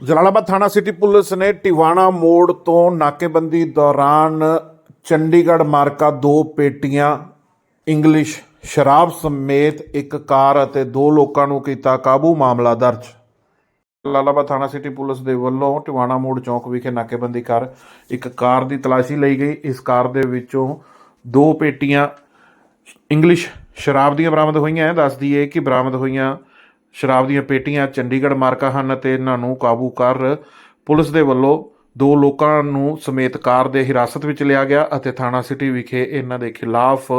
ਜਲਾਲਾਬਾਦ ਥਾਣਾ city police ਨੇ ਟਿਵਾਣਾ ਮੋੜ ਤੋਂ ਨਾਕੇਬੰਦੀ ਦੌਰਾਨ ਚੰਡੀਗੜ੍ਹ ਮਾਰਕਾ ਦੋ ਪੇਟੀਆਂ, ਇੰਗਲਿਸ਼ ਸ਼ਰਾਬ ਸਮੇਤ ਇੱਕ ਕਾਰ ਅਤੇ ਦੋ ਲੋਕਾਂ ਨੂੰ ਕੀਤਾ ਕਾਬੂ ਮਾਮਲਾ ਦਰਜ। ਜਲਾਲਾਬਾਦ ਥਾਣਾ ਸਿਟੀ ਪੁਲਿਸ ਦੇ ਵੱਲੋਂ ਟਿਵਾਣਾ ਮੋੜ ਚੌਂਕ ਵਿਖੇ ਨਾਕੇਬੰਦੀ ਕਰ ਇੱਕ ਕਾਰ ਦੀ ਤਲਾਸ਼ੀ ਲਈ ਗਈ। ਇਸ ਕਾਰ ਦੇ ਵਿੱਚੋਂ ਦੋ ਪੇਟੀਆਂ ਇੰਗਲਿਸ਼ ਸ਼ਰਾਬ ਦੀਆਂ ਬਰਾਮਦ ਹੋਈਆਂ। ਹੈ ਦੱਸਦੀ ਹੈ ਕਿ ਬਰਾਮਦ ਹੋਈਆਂ ਸ਼ਰਾਬ ਦੀਆਂ ਪੇਟੀਆਂ ਚੰਡੀਗੜ੍ਹ ਮਾਰਕਾ ਹਨ ਅਤੇ ਇਹਨਾਂ ਨੂੰ ਕਾਬੂ ਕਰ ਪੁਲਿਸ ਦੇ ਵੱਲੋਂ ਦੋ ਲੋਕਾਂ ਨੂੰ ਸਮੇਤ ਕਾਰ ਦੇ ਹਿਰਾਸਤ ਵਿੱਚ ਲਿਆ ਗਿਆ ਅਤੇ ਥਾਣਾ ਸਿਟੀ ਵਿਖੇ ਇਹਨਾਂ ਦੇ ਖਿਲਾਫ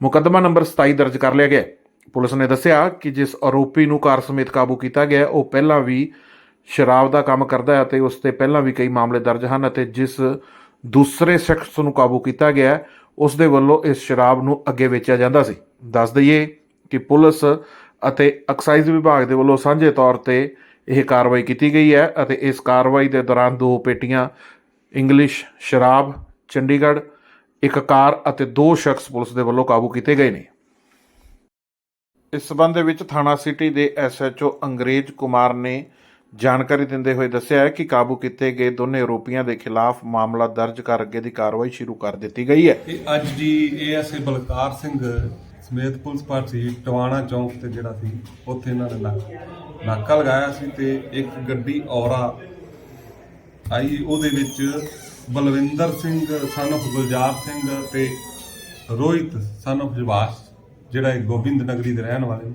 ਮੁਕੱਦਮਾ ਨੰਬਰ 27 ਦਰਜ ਕਰ ਲਿਆ ਗਿਆ। ਪੁਲਿਸ ਨੇ ਦੱਸਿਆ ਕਿ ਜਿਸ ਆਰੋਪੀ ਨੂੰ ਕਾਰ ਸਮੇਤ ਕਾਬੂ ਕੀਤਾ ਗਿਆ ਉਹ ਪਹਿਲਾਂ ਵੀ ਸ਼ਰਾਬ ਦਾ ਕੰਮ ਕਰਦਾ ਹੈ ਅਤੇ ਉਸ ਤੇ ਪਹਿਲਾਂ ਵੀ ਕਈ ਮਾਮਲੇ ਦਰਜ ਹਨ ਅਤੇ ਜਿਸ ਦੂਸਰੇ ਸ਼ਖਸ ਨੂੰ ਕਾਬੂ ਕੀਤਾ ਗਿਆ ਹੈ, ਉਸ ਦੇ ਵੱਲੋਂ ਇਸ ਸ਼ਰਾਬ ਨੂੰ ਅੱਗੇ ਵੇਚਿਆ ਜਾਂਦਾ ਸੀ। ਦੱਸ ਦਈਏ ਕਿ ਪੁਲਿਸ ਅਤੇ ਐਕਸਾਈਜ਼ ਵਿਭਾਗ ਦੇ ਵੱਲੋਂ ਸਾਂਝੇ ਤੌਰ ਤੇ ਇਹ ਕਾਰਵਾਈ ਕੀਤੀ ਗਈ ਹੈ ਅਤੇ ਇਸ ਕਾਰਵਾਈ ਦੇ ਦੌਰਾਨ ਦੋ ਪੇਟੀਆਂ, ਇੰਗਲਿਸ਼, ਸ਼ਰਾਬ, ਚੰਡੀਗੜ੍ਹ, ਇੱਕ ਕਾਰ ਅਤੇ ਦੋ ਸ਼ਖਸ ਪੁਲਿਸ ਦੇ ਵੱਲੋਂ ਕਾਬੂ ਕੀਤੇ ਗਏ ਨੇ। ਇਸ ਸਬੰਧ ਦੇ ਵਿੱਚ ਥਾਣਾ ਸਿਟੀ ਦੇ ਐਸਐਚਓ ਅੰਗਰੇਜ਼ ਕੁਮਾਰ ਨੇ ਜਾਣਕਾਰੀ ਦਿੰਦੇ ਹੋਏ ਦੱਸਿਆ ਹੈ ਕਿ ਕਾਬੂ ਕੀਤੇ ਗਏ ਦੋਨੇ ਆਰੋਪੀਆਂ ਦੇ ਖਿਲਾਫ ਮਾਮਲਾ ਦਰਜ ਕਰ ਅੱਗੇ ਦੀ ਕਾਰਵਾਈ ਸ਼ੁਰੂ ਕਰ ਦਿੱਤੀ ਗਈ ਹੈ। ਇਹ ਅੱਜ ਦੀ ਏਐਸਏ ਬਲਕਾਰ ਸਿੰਘ ਸਮੇਤ ਪੁਲਿਸ ਪਾਰਟੀ ਟਵਾਣਾ ਚੌਂਕ ਤੇ ਜਿਹੜਾ ਸੀ, ਉੱਥੇ ਇਹਨਾਂ ਨੇ ਨਾਕਾ ਨਾਕਾ ਲਗਾਇਆ ਸੀ ਤੇ ਇੱਕ ਗੱਡੀ ਔਰਾ ਆਈ, ਉਹਦੇ ਵਿੱਚ ਬਲਵਿੰਦਰ ਸਿੰਘ ਸਨ of ਗੁਲਜ਼ਾਰ ਸਿੰਘ ਤੇ ਰੋਹਿਤ ਸਨ of ਜਵਾਸ, ਜਿਹੜਾ ਇਹ ਗੋਬਿੰਦ ਨਗਰੀ ਦੇ ਰਹਿਣ ਵਾਲੇ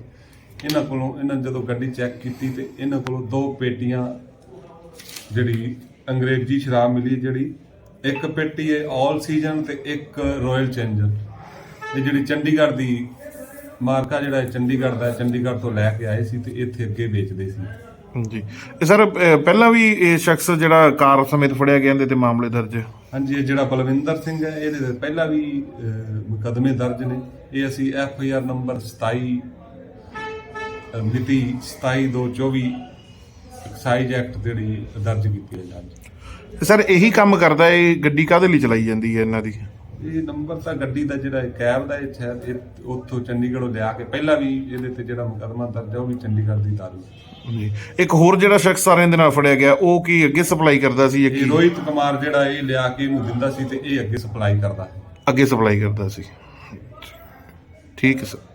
ਇਹਨਾਂ ਕੋਲੋਂ, ਇਹਨਾਂ ਜਦੋਂ ਗੱਡੀ ਚੈੱਕ ਕੀਤੀ ਤੇ ਇਹਨਾਂ ਕੋਲੋਂ ਦੋ ਪੇਟੀਆਂ ਜਿਹੜੀ ਅੰਗਰੇਜ਼ੀ ਸ਼ਰਾਬ ਮਿਲੀ, ਜਿਹੜੀ ਇੱਕ ਪੇਟੀ ਹੈ ਆਲ ਸੀਜ਼ਨ ਤੇ ਇੱਕ ਰਾਇਲ ਚੈਲੰਜਰ ਇਹ ਜਿਹੜੀ ਚੰਡੀਗੜ੍ਹ ਦੀ ਮਾਰਕਾ ਜਿਹੜਾ ਹੈ ਚੰਡੀਗੜ੍ਹ ਦਾ ਹੈ, ਚੰਡੀਗੜ੍ਹ ਤੋਂ ਲੈ ਕੇ ਆਏ ਸੀ ਤੇ ਇੱਥੇ ਅੱਗੇ ਵੇਚਦੇ ਸੀ। ਜੀ ਇਹ ਸਰ ਪਹਿਲਾਂ ਵੀ ਇਹ ਸ਼ਖਸ ਜਿਹੜਾ ਕਾਰ ਸਮੇਤ ਫੜਿਆ ਗਿਆ ਇਹਦੇ ਤੇ ਮਾਮਲੇ ਦਰਜ? ਹਾਂਜੀ ਇਹ ਜਿਹੜਾ ਬਲਵਿੰਦਰ ਸਿੰਘ ਹੈ ਇਹਦੇ ਤੇ ਪਹਿਲਾਂ ਵੀ ਅਹ, ਮੁਕੱਦਮੇ ਦਰਜ ਨੇ। ਇਹ ਅਸੀਂ ਐਫ ਆਈ ਆਰ ਨੰਬਰ 27 ਅਹ, ਮਿਤੀ 27224 ਐਕਸਾਈਜ਼ ਐਕਟ ਜਿਹੜੀ ਦਰਜ ਕੀਤੀ ਹੈ ਸਰ ਇਹੀ ਕੰਮ ਕਰਦਾ ਇਹ ਗੱਡੀ ਕਾਹਦੇ ਲਈ ਚਲਾਈ ਜਾਂਦੀ ਹੈ ਇਹਨਾਂ ਦੀ? ਇਹ ਨੰਬਰ ਤਾਂ ਗੱਡੀ ਦਾ ਜਿਹੜਾ ਕੈਬ ਦਾ ਇਹ ਸ਼ਾਇਦ ਇਹ ਉੱਥੋਂ ਚੰਡੀਗੜ੍ਹੋਂ ਲਿਆ ਕੇ ਪਹਿਲਾਂ ਵੀ ਇਹਦੇ ਤੇ ਜਿਹੜਾ ਮੁਕੱਦਮਾ ਦਰਜ ਹੈ ਉਹ ਵੀ ਚੰਡੀਗੜ੍ਹ ਦੀ ਦਾਰੂ ਜੀ ਇੱਕ ਹੋਰ ਜਿਹੜਾ ਸ਼ਖਸ ਸਾਰਿਆਂ ਦੇ ਨਾਲ ਫੜਿਆ ਗਿਆ ਉਹ ਕੀ ਅੱਗੇ ਸਪਲਾਈ ਕਰਦਾ ਸੀ ਜਾਂ ਇਹ ਕੀ? ਰੋਹਿਤ ਕੁਮਾਰ ਜਿਹੜਾ ਇਹ ਲਿਆ ਕੇ ਇਹਨੂੰ ਦਿੰਦਾ ਸੀ ਤੇ ਇਹ ਅੱਗੇ ਸਪਲਾਈ ਕਰਦਾ ਅੱਗੇ ਸਪਲਾਈ ਕਰਦਾ ਸੀ। ਠੀਕ ਹੈ ਸਰ।